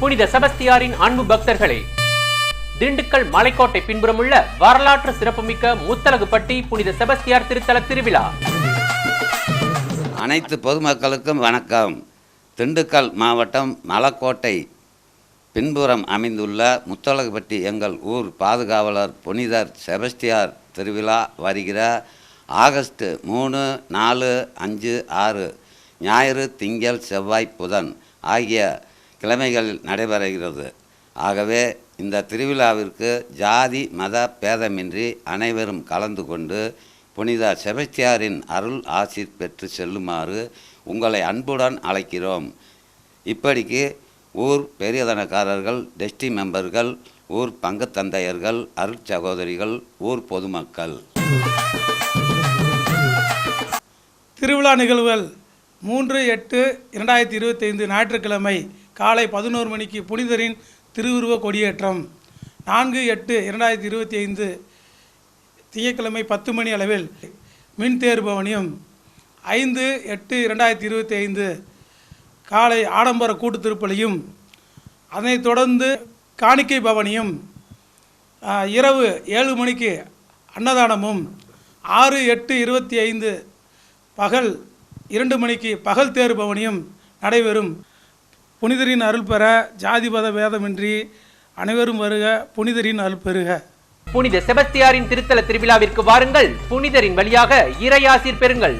புனித செபஸ்தியாரின் அன்பு பக்தர்களே திண்டுக்கல் மலைக்கோட்டை பின்புறமுள்ள வரலாற்று சிறப்புமிக்க முத்தலகுப்பட்டி புனித செபஸ்தியார் திருத்தல திருவிழா. அனைத்து பொதுமக்களுக்கும் வணக்கம். திண்டுக்கல் மாவட்டம் மலக்கோட்டை பின்புறம் அமைந்துள்ள முத்தலகுப்பட்டி எங்கள் ஊர் பாதுகாவலர் புனிதர் செபஸ்தியார் திருவிழா வருகிற ஆகஸ்ட் மூணு நாலு அஞ்சு ஆறு ஞாயிறு திங்கள் செவ்வாய் புதன் ஆகிய கிழமைகள் நடைபெறுகிறது. ஆகவே இந்த திருவிழாவிற்கு ஜாதி மத பேதமின்றி அனைவரும் கலந்து கொண்டு புனித செபஸ்தியாரின் அருள் ஆசி பெற்று செல்லுமாறு உங்களை அன்புடன் அழைக்கிறோம். இப்படிக்கு ஊர் பெரியதனக்காரர்கள் டெஸ்டி மெம்பர்கள் ஊர் பங்கு தந்தையர்கள் அருள் சகோதரிகள் ஊர் பொதுமக்கள். திருவிழா நிகழ்வுகள் மூன்று எட்டு இரண்டாயிரத்தி இருபத்தைந்து ஞாயிற்றுக்கிழமை காலை பதினோரு மணிக்கு புனிதரின் திருவுருவ கொடியேற்றம். நான்கு எட்டு இரண்டாயிரத்தி இருபத்தி ஐந்து திங்கட்கிழமை பத்து மணி அளவில் மின் தேர்பவனியும் ஐந்து எட்டு இரண்டாயிரத்தி இருபத்தி ஐந்து காலை ஆடம்பர கூட்டு திருப்பலியும் அதனைத் தொடர்ந்து காணிக்கை பவனியும் இரவு ஏழு மணிக்கு அன்னதானமும் ஆறு எட்டு இருபத்தி ஐந்து பகல் இரண்டு மணிக்கு பகல் தேர் பவனியும் நடைபெறும். புனிதரின் அருள் பெற ஜாதிபத வேதமின்றி அனைவரும் வருக புனிதரின் அருள் பெறுக. புனித செபஸ்தியாரின் திருத்தல திருவிழாவிற்கு வாருங்கள். புனிதரின் வழியாக இறையாசிர் பெறுங்கள்.